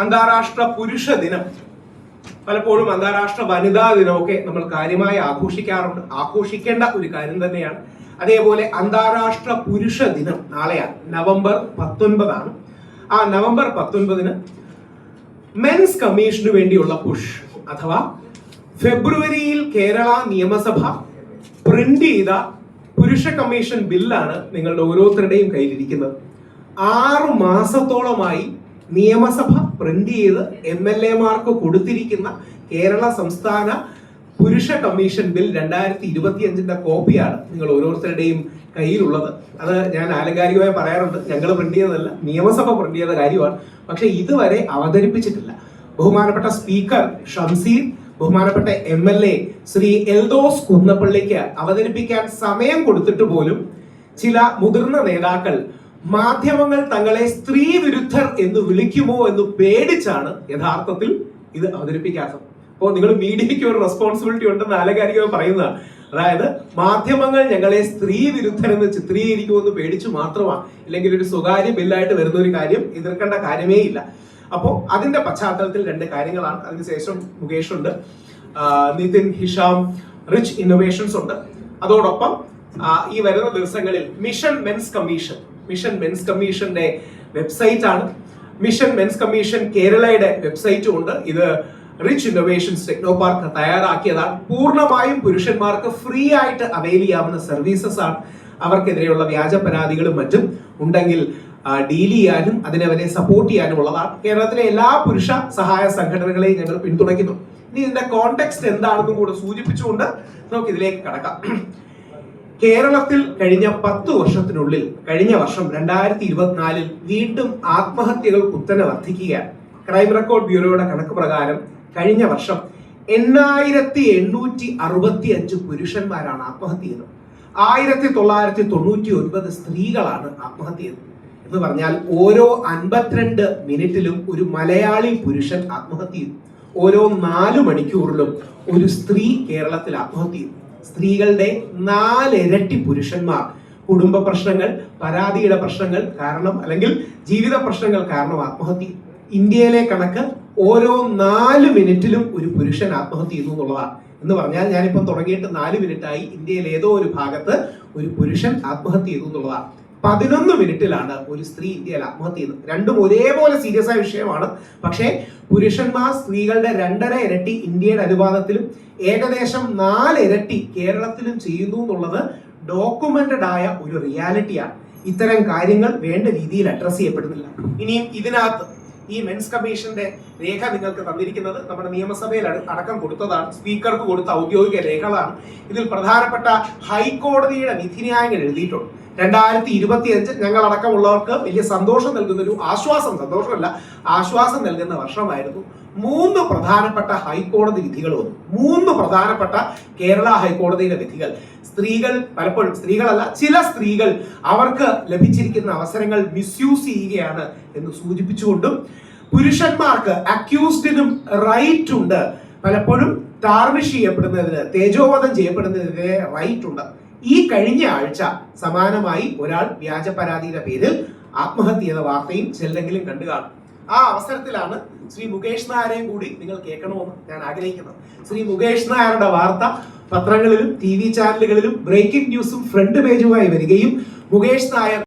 അന്താരാഷ്ട്ര പുരുഷ ദിനം. പലപ്പോഴും അന്താരാഷ്ട്ര വനിതാ ദിനമൊക്കെ നമ്മൾ കാര്യമായി ആഘോഷിക്കാറുണ്ട്. ആഘോഷിക്കേണ്ട ഒരു കാര്യം തന്നെയാണ്. അതേപോലെ അന്താരാഷ്ട്ര പുരുഷ ദിനം നാളെയാണ്. നവംബർ പത്തൊൻപതാണ്. ആ നവംബർ പത്തൊൻപതിന് മെൻസ് കമ്മീഷന് വേണ്ടിയുള്ള പുഷ് അഥവാ ഫെബ്രുവരിയിൽ കേരള നിയമസഭ പ്രിന്റ് ചെയ്ത പുരുഷ കമ്മീഷൻ ബില്ലാണ് നിങ്ങളുടെ ഓരോരുത്തരുടെയും കയ്യിലിരിക്കുന്നത്. ആറു മാസത്തോളമായി നിയമസഭ പ്രിന്റ് ചെയ്ത് എം എൽ എമാർക്ക് കൊടുത്തിരിക്കുന്ന കേരള സംസ്ഥാന പുരുഷ കമ്മീഷൻ ബിൽ രണ്ടായിരത്തി ഇരുപത്തി അഞ്ചിന്റെ കോപ്പിയാണ് നിങ്ങൾ ഓരോരുത്തരുടെയും കയ്യിലുള്ളത്. അത് ഞാൻ ആലങ്കാരികമായി പറയാറുണ്ട്. ഞങ്ങൾ പ്രിന്റ് ചെയ്തതല്ല നിയമസഭ പ്രിന്റ് ചെയ്ത കാര്യമാണ്. പക്ഷെ ഇതുവരെ അവതരിപ്പിച്ചിട്ടില്ല. ബഹുമാനപ്പെട്ട സ്പീക്കർ ഷംസീർ ബഹുമാനപ്പെട്ട M L A Shri Eldhose കുന്നപ്പള്ളിക്ക് അവതരിപ്പിക്കാൻ സമയം കൊടുത്തിട്ട് പോലും ചില മുതിർന്ന നേതാക്കൾ മാധ്യമങ്ങൾ തങ്ങളെ സ്ത്രീ വിരുദ്ധർ എന്ന് വിളിക്കുമോ എന്ന് പേടിച്ചാണ് യഥാർത്ഥത്തിൽ ഇത് അവതരിപ്പിക്കാത്തത്. അപ്പോൾ നിങ്ങൾ മീഡിയയ്ക്ക് ഒരു റെസ്പോൺസിബിലിറ്റി ഉണ്ടെന്ന് ആലകാരികം പറയുന്നതാണ്. അതായത് മാധ്യമങ്ങൾ ഞങ്ങളെ സ്ത്രീ വിരുദ്ധരെന്ന് ചിത്രീകരിക്കുമെന്ന് പേടിച്ചു മാത്രമാണ്. അല്ലെങ്കിൽ ഒരു സ്വകാര്യ ബില്ലായിട്ട് വരുന്ന ഒരു കാര്യം എതിർക്കേണ്ട കാര്യമേ ഇല്ല. അപ്പോൾ അതിന്റെ പശ്ചാത്തലത്തിൽ രണ്ട് കാര്യങ്ങളാണ്. അതിനുശേഷം മുകേഷ് ഉണ്ട്. നിതിൻ ഹിഷാം റിച്ച് ഇന്നോവേഷൻസ് ഉണ്ട്. അതോടൊപ്പം ഈ വരുന്ന ദിവസങ്ങളിൽ mission men's commission mission men's കമ്മീഷന്റെ വെബ്സൈറ്റ് ആണ് മിഷൻ മെൻസ് കമ്മീഷൻ കേരളയുടെ വെബ്സൈറ്റും ഉണ്ട് ഇത് റിച്ച് ഇന്നോവേഷൻസ് ടെക്നോ പാർക്ക് തയ്യാറാക്കിയതാണ്. പൂർണമായും പുരുഷന്മാർക്ക് ഫ്രീ ആയിട്ട് അവൈൽ ചെയ്യാവുന്ന സർവീസസ് ആണ്. അവർക്കെതിരെയുള്ള വ്യാജ പരാതികളും മറ്റും ഉണ്ടെങ്കിൽ ഡീൽ ചെയ്യാനും അതിനെ അവരെ സപ്പോർട്ട് ചെയ്യാനും ഉള്ളതാണ്. കേരളത്തിലെ എല്ലാ പുരുഷ സഹായ സംഘടനകളെയും ഞങ്ങൾ പിന്തുണയ്ക്കുന്നു. ഇനി ഇതിന്റെ കോണ്ടെക്സ്റ്റ് എന്താണെന്നും കൂടെ സൂചിപ്പിച്ചുകൊണ്ട് നമുക്ക് ഇതിലേക്ക് കടക്കാം. കേരളത്തിൽ കഴിഞ്ഞ പത്ത് വർഷത്തിനുള്ളിൽ കഴിഞ്ഞ വർഷം രണ്ടായിരത്തി ഇരുപത്തിനാലിൽ വീണ്ടും ആത്മഹത്യകൾ കുത്തനെ വർദ്ധിക്കുകയാണ്. ക്രൈം റെക്കോർഡ് ബ്യൂറോയുടെ കണക്ക് പ്രകാരം കഴിഞ്ഞ വർഷം എണ്ണായിരത്തി എണ്ണൂറ്റി അറുപത്തി അഞ്ച് പുരുഷന്മാരാണ് ആത്മഹത്യ ചെയ്തത്. ആയിരത്തി തൊള്ളായിരത്തി തൊണ്ണൂറ്റി ഒൻപത് സ്ത്രീകളാണ് ആത്മഹത്യ ചെയ്തത്. എന്ന് പറഞ്ഞാൽ ഓരോ അൻപത്തിരണ്ട് മിനിറ്റിലും ഒരു മലയാളി പുരുഷൻ ആത്മഹത്യ ചെയ്തു. ഓരോ നാല് മണിക്കൂറിലും ഒരു സ്ത്രീ കേരളത്തിൽ ആത്മഹത്യ ചെയ്തു. സ്ത്രീകളുടെ നാലിരട്ടി പുരുഷന്മാർ. കുടുംബ പ്രശ്നങ്ങൾ പരാതിയുടെ പ്രശ്നങ്ങൾ കാരണം അല്ലെങ്കിൽ ജീവിത പ്രശ്നങ്ങൾ കാരണം ആത്മഹത്യ. ഇന്ത്യയിലെ കണക്ക് ഓരോ നാല് മിനിറ്റിലും ഒരു പുരുഷൻ ആത്മഹത്യ ചെയ്യുന്നു എന്നുള്ളതാണ്. എന്ന് പറഞ്ഞാൽ ഞാനിപ്പം തുടങ്ങിയിട്ട് നാല് മിനിറ്റായി ഇന്ത്യയിൽ ഏതോ ഒരു ഭാഗത്ത് ഒരു പുരുഷൻ ആത്മഹത്യ ചെയ്തു എന്നുള്ളതാണ്. പതിനൊന്ന് മിനിറ്റിലാണ് ഒരു സ്ത്രീ ഇന്ത്യയിൽ ആത്മഹത്യ ചെയ്യുന്നത് രണ്ടും ഒരേപോലെ സീരിയസ് ആയ വിഷയമാണ്. പക്ഷേ പുരുഷന്മാർ സ്ത്രീകളുടെ രണ്ടര ഇരട്ടി ഇന്ത്യയുടെ അനുപാതത്തിലും ഏകദേശം നാല് ഇരട്ടി കേരളത്തിലും ചെയ്യുന്നു എന്നുള്ളത് ഡോക്യുമെന്റഡ് ആയ ഒരു റിയാലിറ്റിയാണ് ഇത്തരം കാര്യങ്ങൾ വേണ്ട രീതിയിൽ അഡ്രസ് ചെയ്യപ്പെടുന്നില്ല. ഇനിയും ഇതിനകത്ത് ഈ മെൻസ് കമ്മീഷന്റെ രേഖ നിങ്ങൾക്ക് തന്നിരിക്കുന്നത് നമ്മുടെ നിയമസഭയിൽ അടക്കം കൊടുത്തതാണ്. സ്പീക്കർക്ക് കൊടുത്ത ഔദ്യോഗിക രേഖകളാണ്. ഇതിൽ പ്രധാനപ്പെട്ട ഹൈക്കോടതിയുടെ വിധിന്യായങ്ങൾ എഴുതിയിട്ടുണ്ട്. രണ്ടായിരത്തി ഇരുപത്തി അഞ്ച് ഞങ്ങൾ അടക്കമുള്ളവർക്ക് വലിയ സന്തോഷം നൽകുന്ന ഒരു ആശ്വാസം സന്തോഷമല്ല ആശ്വാസം നൽകുന്ന വർഷമായിരുന്നു. മൂന്ന് പ്രധാനപ്പെട്ട ഹൈക്കോടതി വിധികൾ വന്നു. മൂന്ന് പ്രധാനപ്പെട്ട കേരള ഹൈക്കോടതിയിലെ വിധികൾ. സ്ത്രീകൾ പലപ്പോഴും സ്ത്രീകളല്ല ചില സ്ത്രീകൾ അവർക്ക് ലഭിച്ചിരിക്കുന്ന അവസരങ്ങൾ മിസ്യൂസ് ചെയ്യുകയാണ് എന്ന് സൂചിപ്പിച്ചുകൊണ്ടും പുരുഷന്മാർക്ക് അക്യൂസ്ഡിനും റൈറ്റ് ഉണ്ട് പലപ്പോഴും ടാർണിഷ് ചെയ്യപ്പെടുന്നതിന് തേജോവധം ചെയ്യപ്പെടുന്നതിന് റൈറ്റ് ഉണ്ട് ഈ കഴിഞ്ഞ ആഴ്ച സമാനമായി ഒരാൾ വ്യാജ പരാതിയുടെ പേരിൽ ആത്മഹത്യ എന്ന വാർത്തയും ചിലരെങ്കിലും കണ്ടു കാണും. ആ അവസരത്തിലാണ് ശ്രീ മുകേഷ് നായരെയും കൂടി നിങ്ങൾ കേൾക്കണമെന്ന് ഞാൻ ആഗ്രഹിക്കുന്നത് ശ്രീ മുകേഷ് നായരുടെ വാർത്ത പത്രങ്ങളിലും ടി വി ചാനലുകളിലും ബ്രേക്കിംഗ് ന്യൂസും ഫ്രണ്ട് പേജുമായി വരികയും മുകേഷ് നായർ